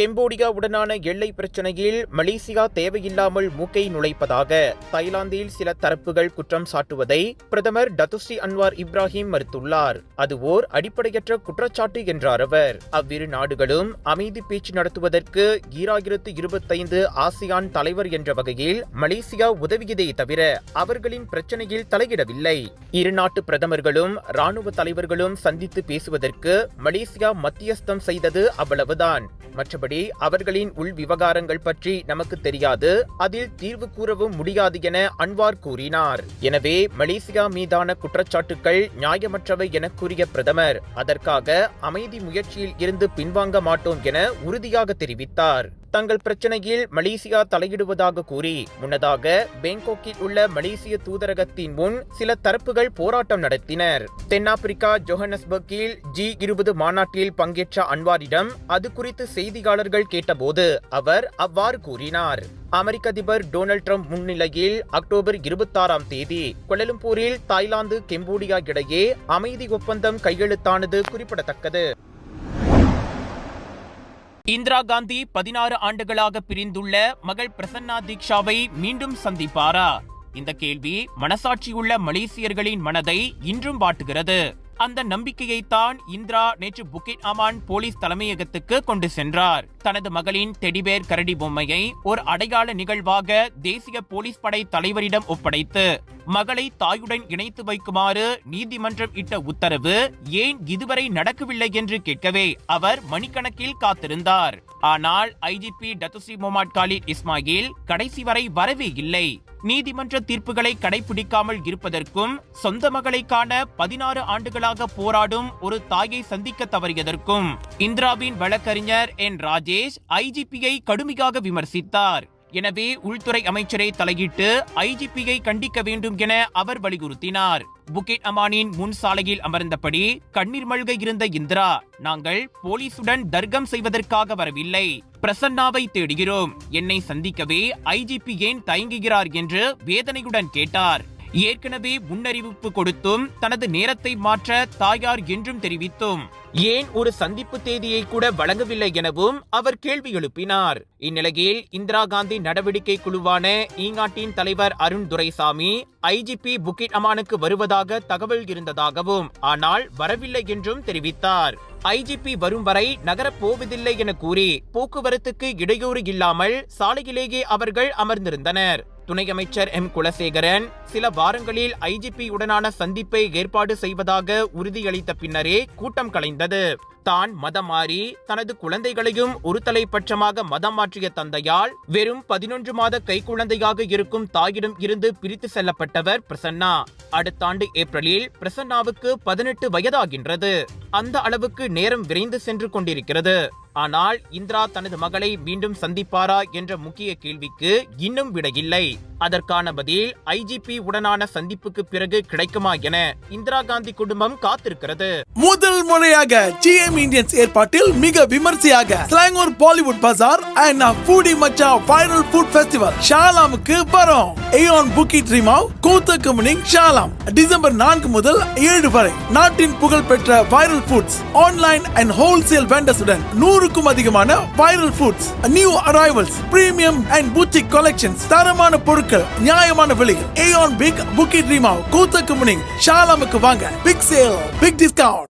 கெம்போடியாவுடனான எல்லை பிரச்சனையில் மலேசியா தேவையில்லாமல் மூக்கை நுழைப்பதாக தாய்லாந்தில் சில தரப்புகள் குற்றம் சாட்டுவதை பிரதமர் டத்துஸ்ரீ அன்வார் இப்ராஹிம் மறுத்துள்ளார். அது ஓர் அடிப்படையற்ற குற்றச்சாட்டு என்றார் அவர். அவ்விரு நாடுகளும் அமைதி பேச்சு நடத்துவதற்கு ஈராயிரத்து இருபத்தைந்து ஆசியான் தலைவர் என்ற வகையில் மலேசியா உதவியதே தவிர அவர்களின் பிரச்சனையில் தலையிடவில்லை. இரு நாட்டு பிரதமர்களும் ராணுவ தலைவர்களும் சந்தித்து பேசுவதற்கு மலேசியா மத்தியஸ்தம் செய்தது அவ்வளவுதான். மற்றபடி அவர்களின் உள் விவகாரங்கள் பற்றி நமக்கு தெரியாது. அதில் தீர்வு கூறவும் முடியாது என அன்வார் கூறினார். எனவே மலேசியா மீதான குற்றச்சாட்டுகள் நியாயமற்றவை என கூறிய பிரதமர் அதற்காக அமைதி முயற்சியில் இருந்து பின்வாங்க மாட்டோம் என உறுதியாக தெரிவித்தார். தங்கள் பிரச்சனையில் மலேசியா தலையிடுவதாக கூறி முன்னதாக பேங்காக்கில் உள்ள மலேசிய தூதரகத்தின் முன் சில தரப்புகள் போராட்டம் நடத்தினர். தென்னாப்பிரிக்கா ஜோஹனஸ்பர்கில் ஜி இருபது மாநாட்டில் பங்கேற்ற அன்வாரிடம் அது குறித்து செய்தியாளர்கள் கேட்டபோது அவர் அவ்வாறு கூறினார். அமெரிக்க அதிபர் டொனால்ட் ட்ரம்ப் முன்னிலையில் அக்டோபர் இருபத்தாறாம் தேதி கொலலும்பூரில் தாய்லாந்து கெம்போடியா இடையே அமைதி ஒப்பந்தம் கையெழுத்தானது குறிப்பிடத்தக்கது. இந்திரா காந்தி பதினாறு ஆண்டுகளாக பிரிந்துள்ள மகள் பிரசன்னா தீக்ஷாவை மீண்டும் சந்திப்பாரா? இந்த கேள்வி மனசாட்சியுள்ள மலேசியர்களின் மனதை இன்றும் வாட்டுகிறது. அந்த நம்பிக்கையைத்தான் இந்திரா நேற்று புக்கிட் அமான் போலீஸ் தலைமையகத்துக்கு கொண்டு சென்றார். தனது மகளின் டெடிபேர் கரடி பொம்மையை ஒரு அடையாள நிகழ்வாக தேசிய போலீஸ் படை தலைவரிடம் ஒப்படைத்து மகளை தாயுடன் இணைத்து வைக்குமாறு நீதிமன்றம் இட்ட உத்தரவு ஏன் இதுவரை நடக்கவில்லை என்று கேட்கவே அவர் மணிக்கணக்கில் காத்திருந்தார். ஆனால் ஐஜிபி டத்துசி மொமாட் காலித் இஸ்மாயில் கடைசி வரை வரவே இல்லை. நீதிமன்ற தீர்ப்புகளை கடைபிடிக்காமல் இருப்பதற்கும் சொந்த மகளை காண பதினாறு ஆண்டுகளாக போராடும் ஒரு தாயை சந்திக்க தவறியதற்கும் இந்திராவின் வழக்கறிஞர் என் ராஜேஷ் ஐஜிபியை கடுமையாக விமர்சித்தார். எனவே உள்துறை அமைச்சரை தலையிட்டு ஐஜிபியை கண்டிக்க வேண்டும் என அவர் வலியுறுத்தினார். புகேட் அமானின் முன் சாலையில் அமர்ந்தபடி கண்ணீர் மல்க இருந்த இந்திரா நாங்கள் போலீசுடன் தர்க்கம் செய்வதற்காக வரவில்லை. பிரசன்னாவை தேடுகிறோம். என்னை சந்திக்கவே ஐஜிபி ஏன் தயங்குகிறார்? என்று வேதனையுடன் கேட்டார். ஏற்கனவே முன்னறிவிப்பு கொடுத்தும் தனது நேரத்தை மாற்ற தாயார் என்றும் தெரிவித்தும். ஏன் ஒரு சந்திப்பு தேதியை கூட வழங்கவில்லை எனவும் அவர் கேள்வி எழுப்பினார். இந்நிலையில் இந்திரா காந்தி நடவடிக்கை குழுவான ஈங்காட்டின் தலைவர் அருண் துரைசாமி ஐஜிபி புக்கிட் அமானுக்கு வருவதாக தகவல் இருந்ததாகவும் ஆனால் வரவில்லை என்றும் தெரிவித்தார். ஐஜிபி வரும் வரை நகரப் போவதில்லை என கூறி போக்குவரத்துக்கு இடையூறு இல்லாமல் சாலையிலேயே அவர்கள் அமர்ந்திருந்தனர். துணை அமைச்சர் எம். குலசேகரன் சில வாரங்களில் ஐஜிபியுடனான சந்திப்பை ஏற்பாடு செய்வதாக உறுதியளித்த பின்னரே கூட்டம் கலைந்தது. தான் மதம் மாறி தனது குழந்தைகளையும் ஒரு பட்சமாக மதம் மாற்றிய தந்தையால் வெறும் பதினொன்று மாத கைக்குழந்தையாக இருக்கும் தாயிடம் இருந்து பிரித்து செல்லப்பட்டவர் பிரசன்னா. அடுத்த ஆண்டு ஏப்ரலில் பிரசன்னாவுக்கு பதினெட்டு வயதாகின்றது. அந்த அளவுக்கு நேரம் விரைந்து சென்று கொண்டிருக்கிறது. ஆனால் இந்திரா தனது மகளை மீண்டும் சந்திப்பாரா என்ற முக்கிய கேள்விக்கு இன்னும் விடையில்லை. அதற்கான பதில் ஐஜிபி உடனான சந்திப்புக்கு பிறகு கிடைக்குமா என இந்திரா காந்தி குடும்பம் காத்திருக்கிறது. முதல் முறையாக டைம் இந்தியன்ஸ் ஏற்பாட்டில் மிக விமர்சையாக Selangor Bollywood bazaar and foodie மச்சா ஃபைனல் ஃபுட் ஃபெஸ்டிவல் ஷாலாமுக்கு வரும். ஏயோன் புக்கி ட்ரீமாவ் கூத்த கம்பெனிங் ஷாலாம். டிசம்பர் நான்கு முதல் ஏழு வரை நாட்டின் புகழ்பெற்ற viral foods online and wholesale வெண்டர்ஸுடன் நூறுக்கும் அதிகமான viral foods new arrivals premium and boutique collections தரமான பொருட்கள் நியாயமான விலையில் ஏயோன் பிக் புக்கி ட்ரீமாவ் கூத்த கம்பெனிங் ஷாலாமுக்கு வாங்க. பிக் சேல் பிக் டிஸ்கவுண்ட்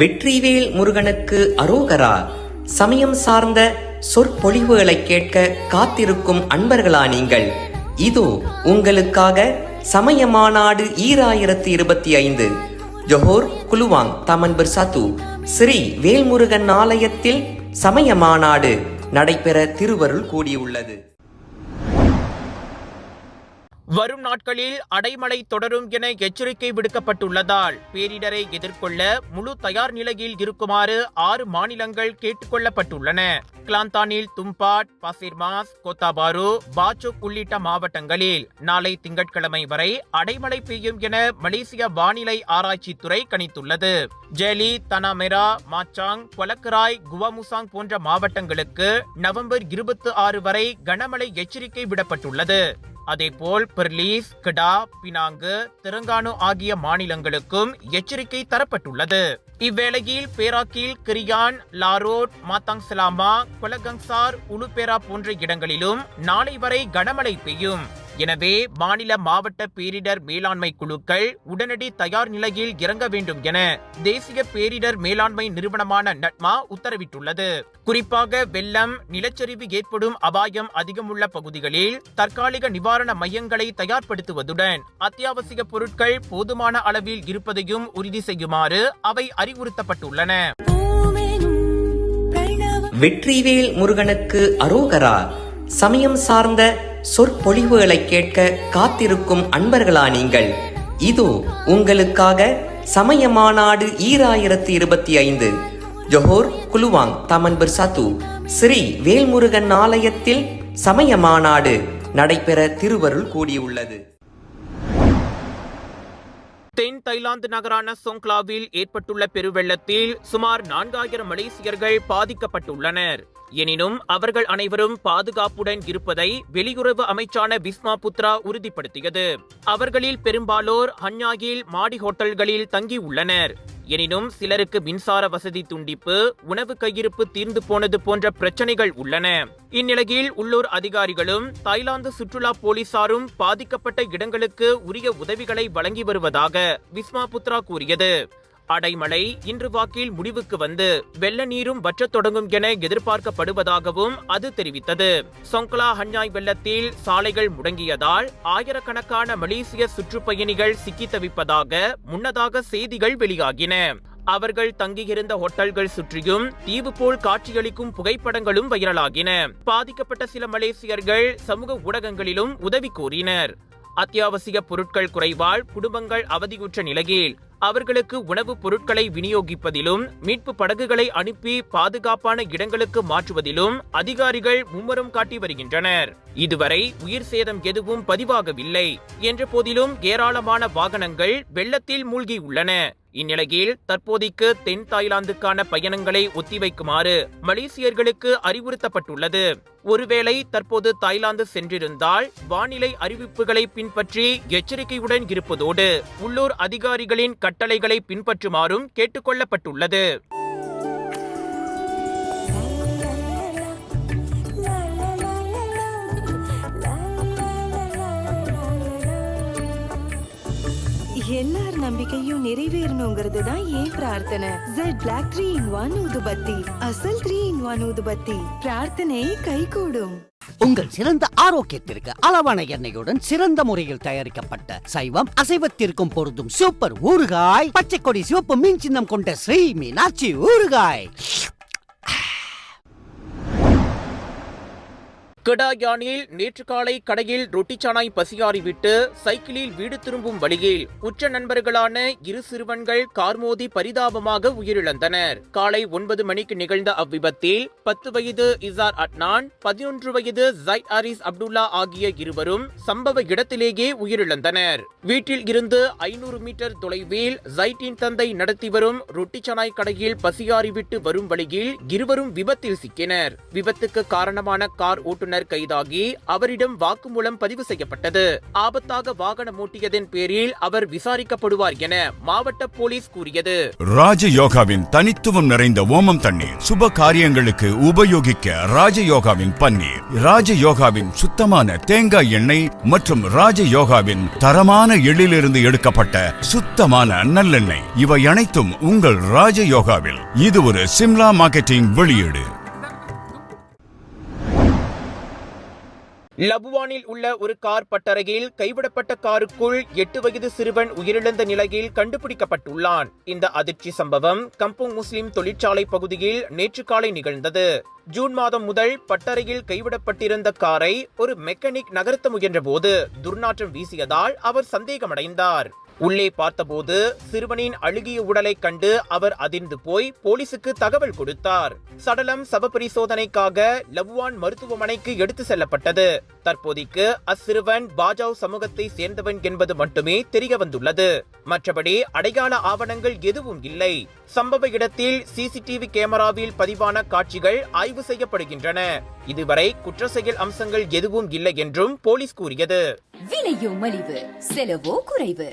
வெற்றிவேல் முருகனுக்கு அரோகரா. சமயம் சார்ந்த சொற்பொழிவுகளை கேட்க காத்திருக்கும் அன்பர்களா நீங்கள். இதோ உங்களுக்காக சமய மாநாடு ஈராயிரத்தி இருபத்தி ஐந்து ஜொஹோர் குலுவாங் தமன் சத்து ஸ்ரீ வேல்முருகன் ஆலயத்தில் சமய மாநாடு நடைபெற திருவருள் கூடியுள்ளது. வரும் நாட்களில் அடைமழை தொடரும் என எச்சரிக்கை விடுக்கப்பட்டுள்ளதால் பேரிடரை எதிர்கொள்ள முழு தயார் நிலையில் இருக்குமாறு ஆறு மாநிலங்கள் கேட்டுக்கொள்ளப்பட்டுள்ளன கிளாந்தானில் தும்பாட் பசிர்மாஸ் கோத்தாபாரு பாச்சுக் உள்ளிட்ட மாவட்டங்களில் நாளை திங்கட்கிழமை வரை அடைமழை பெய்யும் என மலேசிய வானிலை ஆராய்ச்சித்துறை கணித்துள்ளது. ஜெலி தனாமெரா மாச்சாங் கொலக்கராய் குவாமுசாங் போன்ற மாவட்டங்களுக்கு நவம்பர் இருபத்தி ஆறு வரை கனமழை எச்சரிக்கை விடப்பட்டுள்ளது. அதேபோல் பெர்லீஸ் கிடா பினாங்கு தெலுங்கானு ஆகிய மாநிலங்களுக்கும் எச்சரிக்கை தரப்பட்டுள்ளது. இவ்வேளையில் பேராக்கில் கிரியான் லாரோட் மாத்தாங் சலாமா கொலகங்சார் உலுபேரா போன்ற இடங்களிலும் நாளை வரை கனமழை பெய்யும். எனவே மாநில மாவட்ட பேரிடர் மேலாண்மை குழுக்கள் உடனடி தயார் நிலையில் இறங்க வேண்டும் என தேசிய பேரிடர் மேலாண்மை நிறுவனமான நட்மா உத்தரவிட்டுள்ளது. குறிப்பாக வெள்ளம் நிலச்சரிவு ஏற்படும் அபாயம் அதிகமுள்ள பகுதிகளில் தற்காலிக நிவாரண மையங்களை தயார்படுத்துவதுடன் அத்தியாவசிய பொருட்கள் போதுமான அளவில் இருப்பதையும் உறுதி செய்யுமாறு அவை அறிவுறுத்தப்பட்டுள்ளன. வெற்றிவேல் முருகனுக்கு அரோகரா சமயம் சார்ந்த சொற்பொழிவுகளை கேட்க காத்திருக்கும் அன்பர்களா நீங்கள்? இதோ உங்களுக்காக சமய மாநாடு ஈராயிரத்தி இருபத்தி ஐந்து ஜொஹோர் குலுவாங் தமன் பிர்சாத்து ஸ்ரீ வேல்முருகன் ஆலயத்தில் சமய மாநாடு நடைபெற திருவருள் கூடியுள்ளது. தென் தைலாந்து நகரான சோங்லாவில் ஏற்பட்டுள்ள பெருவெள்ளத்தில் சுமார் நான்காயிரம் மலேசியர்கள் பாதிக்கப்பட்டுள்ளனர். எனினும் அவர்கள் அனைவரும் பாதுகாப்புடன் இருப்பதை வெளியுறவு அமைச்சான பிஸ்மா புத்ரா உறுதிப்படுத்தியது. அவர்களில் பெரும்பாலோர் ஹன்யாயில் மாடி ஹோட்டல்களில் தங்கியுள்ளனர் எனினும் சிலருக்கு மின்சார வசதி துண்டிப்பு உணவு கையிருப்பு தீர்ந்து போனது போன்ற பிரச்சனைகள் உள்ளன. இந்நிலையில் உள்ளூர் அதிகாரிகளும் தாய்லாந்து சுற்றுலா போலீசாரும் பாதிக்கப்பட்ட இடங்களுக்கு உரிய உதவிகளை வழங்கி வருவதாக விஸ்மா புத்ரா கூறியது. அடைமழை இன்று வாக்கில் முடிவுக்கு வந்து வெள்ள நீரும் வற்றத் தொடங்கும் என எதிர்பார்க்கப்படுவதாகவும் அது தெரிவித்தது. சொங்கலா ஹன்யாய் வெள்ளத்தில் சாலைகள் முடங்கியதால் ஆயிரக்கணக்கான மலேசிய சுற்றுப்பயணிகள் சிக்கி தவிப்பதாக முன்னதாக செய்திகள் வெளியாகின. அவர்கள் தங்கியிருந்த ஹோட்டல்கள் சுற்றியும் தீவு போல் காட்சியளிக்கும் புகைப்படங்களும் வைரலாகின. பாதிக்கப்பட்ட சில மலேசியர்கள் சமூக ஊடகங்களிலும் உதவி கோரினர். அத்தியாவசிய பொருட்கள் குறைவால் குடும்பங்கள் அவதியுற்ற நிலையில் அவர்களுக்கு உணவுப் பொருட்களை விநியோகிப்பதிலும் மீட்பு படகுகளை அனுப்பி பாதுகாப்பான இடங்களுக்கு மாற்றுவதிலும் அதிகாரிகள் மும்முரம் காட்டி வருகின்றனர். இதுவரை உயிர் சேதம் எதுவும் பதிவாகவில்லை. என்ற போதிலும் ஏராளமான வாகனங்கள் வெள்ளத்தில் மூழ்கியுள்ளன இந்நிலையில் தற்போதைக்கு தென் தாய்லாந்துக்கான பயணங்களை ஒத்திவைக்குமாறு மலேசியர்களுக்கு அறிவுறுத்தப்பட்டுள்ளது. ஒருவேளை தற்போது தாய்லாந்து சென்றிருந்தால் வானிலை அறிவிப்புகளை பின்பற்றி எச்சரிக்கையுடன் இருப்பதோடு உள்ளூர் அதிகாரிகளின் கட்டளைகளை பின்பற்றுமாறும் கேட்டுக்கொள்ளப்பட்டுள்ளது. எல்லார் நம்பிக்கையும் நிறைவேறணுங்கிறது தான் ஏன் பிரார்த்தனை? Jet black three in one ஊதுபத்தி. அசல் த்ரீ இன் ஒன் ஊதுபத்தி. பிரார்த்தனை கைகூடும். உங்கள் சிறந்த ஆரோக்கியத்திற்கு அளவான எண்ணெயுடன் சிறந்த முறையில் தயாரிக்கப்பட்ட சைவம் அசைவத்திற்கும் பொருந்தும் சூப்பர் ஊறுகாய் பச்சை கொடி சிவப்பு மீன் சின்னம் கொண்ட ஸ்ரீ மீனாட்சி ஊறுகாய். கிடாயானில் நேற்று காலை கடையில் ரொட்டிச்சானாய் பசியாறிவிட்டு சைக்கிளில் வீடு திரும்பும் வழியில் உற்ற நண்பர்களான இரு சிறுவன்கள் கார் மோதி பரிதாபமாக உயிரிழந்தனர். காலை ஒன்பது மணிக்கு நிகழ்ந்த அவ்விபத்தில் பத்து வயது இசார் அட்னான் பதினொன்று வயது ஜைட் ஆரிஸ் அப்துல்லா ஆகிய இருவரும் சம்பவ இடத்திலேயே உயிரிழந்தனர். வீட்டில் இருந்து ஐநூறு மீட்டர் தொலைவில் ஜைட்டின் தந்தை நடத்தி வரும் ரொட்டிச்சனாய் கடையில் பசியாறிவிட்டு வரும் வழியில் இருவரும் விபத்தில் சிக்கினர். விபத்துக்கு காரணமான கார் ஓட்டுநர் கைதாகி அவரிடம் வாக்குமூலம் பதிவு செய்யப்பட்டது. ஆபத்தாக வாகனம் ஓட்டியதன் பேரில் அவர் விசாரிக்கப்படுவார் என மாவட்ட போலீஸ் கூறியது. ராஜயோகாவின் தனித்துவம் நிறைந்த ஓமம் தண்ணீர் சுப காரியங்களுக்கு உபயோகிக்க ராஜயோகாவின் பன்னீர். ராஜயோகாவின் சுத்தமான தேங்காய் எண்ணெய் மற்றும் ராஜயோகாவின் தரமான எள்ளிலிருந்து எடுக்கப்பட்ட சுத்தமான நல்லெண்ணெய். இவை அனைத்தும் உங்கள் ராஜயோகாவில். இது ஒரு சிம்லா மார்க்கெட்டிங் வெளியீடு. லபுவானில் உள்ள ஒரு கார் பட்டறையில் கைவிடப்பட்ட காருக்குள் எட்டு வயது சிறுவன் உயிரிழந்த நிலையில் கண்டுபிடிக்கப்பட்டுள்ளான். இந்த அதிர்ச்சி சம்பவம் கம்புங் முஸ்லிம் தொழிற்சாலை பகுதியில் நேற்று காலை நிகழ்ந்தது. ஜூன் மாதம் முதல் பட்டறையில் கைவிடப்பட்டிருந்த காரை ஒரு மெக்கானிக் நகர்த்த முயன்றபோது துர்நாற்றம் வீசியதால் அவர் சந்தேகமடைந்தார். உள்ளே பார்த்தபோது சிறுவனின் அழுகிய உடலை கண்டு அவர் அதிர்ந்து போய் போலீசுக்கு தகவல் கொடுத்தார். சடலம் சவபரிசோதனைக்காக பரிசோதனைக்காக மருத்துவமனைக்கு எடுத்து செல்லப்பட்டது. தற்போதைக்கு அச்சிறுவன் பாஜாவ் சமூகத்தை சேர்ந்தவன் என்பது மட்டுமே தெரிய வந்துள்ளது. மற்றபடி அடையாள ஆவணங்கள் எதுவும் இல்லை. சம்பவ இடத்தில் சிசிடிவி கேமராவில் பதிவான காட்சிகள் ஆய்வு செய்யப்படுகின்றன. இதுவரை குற்ற செயல் அம்சங்கள் எதுவும் இல்லை என்றும் போலீஸ் கூறியது. விலையோ மலிவு செலவோ குறைவு.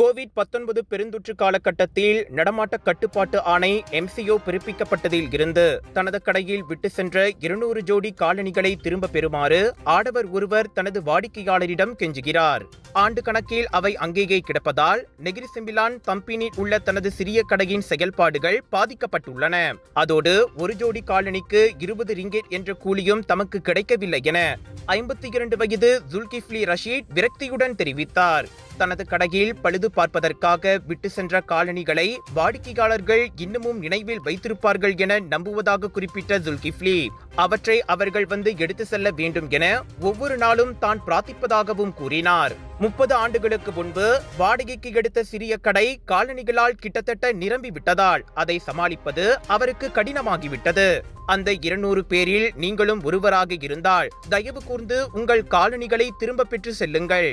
கோவிட் 19 பெருந்தொற்று காலகட்டத்தில் நடமாட்ட கட்டுப்பாட்டு ஆணை எம்சிஓ பிறப்பிக்கப்பட்டதில் இருந்து தனது கடையில் விட்டு சென்ற இருநூறு ஜோடி காலணிகளை திரும்ப பெறுமாறு ஆடவர் ஒருவர் தனது வாடிக்கையாளரிடம் கெஞ்சுகிறார். ஆண்டு கணக்கில் அவை அங்கேயே கிடப்பதால் நெகிரி செம்பிலான் தம்பினில் உள்ள தனது சிறிய கடையின் செயல்பாடுகள் பாதிக்கப்பட்டுள்ளன. அதோடு ஒரு ஜோடி காலணிக்கு இருபது ரிங்கெட் என்ற கூலியும் தமக்கு கிடைக்கவில்லை என ஐம்பத்தி இரண்டு வயது ஜுல்கிஃப்லி ரஷீத் விரக்தியுடன் தெரிவித்தார். தனது கடையில் பழுது பார்ப்பதற்காக விட்டு சென்ற காலணிகளை வாடிக்கையாளர்கள் இன்னமும் நினைவில் வைத்திருப்பார்கள் என நம்புவதாக குறிப்பிட்ட ஜுல்கிஃப்லி. அவற்றை அவர்கள் வந்து எடுத்து செல்ல வேண்டும் என ஒவ்வொரு நாளும் தான் பிரார்த்திப்பதாகவும் கூறினார். முப்பது ஆண்டுகளுக்கு முன்பு வாடகைக்கு எடுத்த சிறிய கடை காலணிகளால் கிட்டத்தட்ட நிரம்பி விட்டதால் அதை சமாளிப்பது அவருக்கு கடினமாகிவிட்டது. அந்த இருநூறு பேரில் நீங்களும் ஒருவராக இருந்தால் தயவு கூர்ந்து உங்கள் காலணிகளை திரும்ப பெற்று செல்லுங்கள்.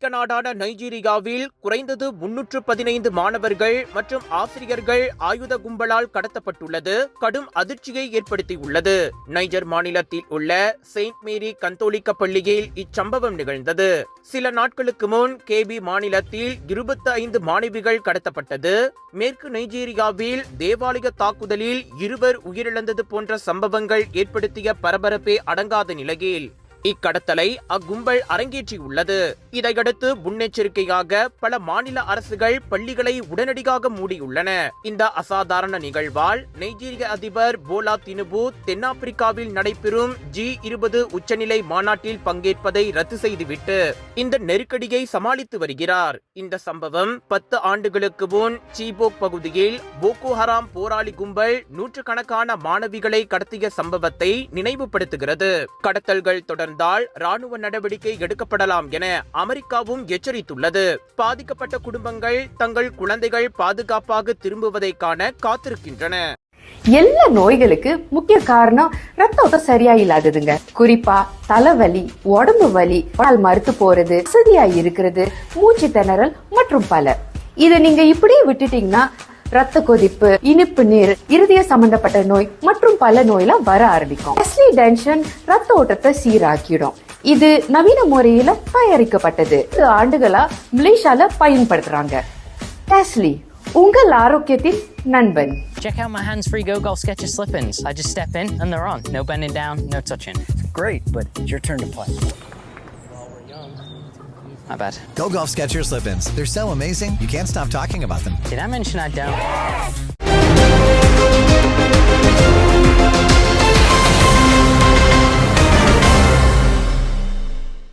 ஆப்பிரிக்க நாடான நைஜீரியாவில் குறைந்தது முன்னூற்று பதினைந்து மாணவர்கள் மற்றும் ஆசிரியர்கள் ஆயுத கும்பலால் கடத்தப்பட்டுள்ளது. கடும் அதிர்ச்சியை ஏற்படுத்தியுள்ளது. நைஜர் மாநிலத்தில் உள்ள செயின்ட் மேரி கந்தோலிக்க பள்ளியில் இச்சம்பவம் நிகழ்ந்தது. சில நாட்களுக்கு முன் கேபி மாநிலத்தில் இருபத்தி ஐந்து மாணவிகள் கடத்தப்பட்டது. மேற்கு நைஜீரியாவில் தேவாலய தாக்குதலில் இருவர் உயிரிழந்தது போன்ற சம்பவங்கள் ஏற்படுத்திய பரபரப்பே அடங்காத நிலையில் இக்கடத்தலை அக்கும்பல் அரங்கேற்றியுள்ளது. இதையடுத்து முன்னெச்சரிக்கையாக பல மாநில அரசுகள் பள்ளிகளை உடனடியாக மூடியுள்ளன. இந்த அசாதாரண நிகழ்வால் நைஜீரிய அதிபர் போலா தினுபு தென்னாப்பிரிக்காவில் நடைபெறும் ஜி இருபது உச்சநிலை மாநாட்டில் பங்கேற்பதை ரத்து செய்துவிட்டு இந்த நெருக்கடியை சமாளித்து வருகிறார். இந்த சம்பவம் பத்து ஆண்டுகளுக்கு முன் சீபோக் பகுதியில் போகோ ஹராம் போராளி கும்பல் நூற்றுக்கணக்கான மாணவிகளை கடத்திய சம்பவத்தை நினைவுபடுத்துகிறது. கடத்தல்கள் தொடர் தொடர்ந்தால் ராணுவ நடவடிக்கை எடுக்கப்படலாம் என அமெரிக்காவும் எச்சரித்துள்ளது. பாதிக்கப்பட்ட குடும்பங்கள் தங்கள் குழந்தைகள் பாதுகாப்பாக திரும்புவதை காண காத்திருக்கின்றன. எல்லா நோய்களுக்கு முக்கிய காரணம் ரத்த ஓட்டம் சரியா இல்லாததுங்க குறிப்பா தலைவலி உடம்பு வலி உடல் மறுத்து போறது வசதியா இருக்கிறது மூச்சு திணறல் மற்றும் பல. இதை நீங்க இப்படியே விட்டுட்டீங்கன்னா ரத்த கொதிப்பு இனிப்பு நீர் இருதய சம்பந்தப்பட்ட நோய் மற்றும் பல நோயெல்லாம் வர ஆரம்பிக்கும் டெஸ்லி டென்ஷன் ரத்த ஓட்டத்தை சீராக்கிடும் இது நவீன முறையில தயாரிக்கப்பட்டது ஆண்டுகளா மலேசியால பயன்படுத்துறாங்க டெஸ்லி உங்கள் ஆரோக்கியத்தின் நண்பன் Check out my hands-free Go Golf Sketches slip-ins. I just step in and they're on. No bending down, no touching. Great, but it's your turn to play. My bad. Go Golf Skechers slip-ins. They're so amazing, you can't stop talking about them. Did I mention I don't?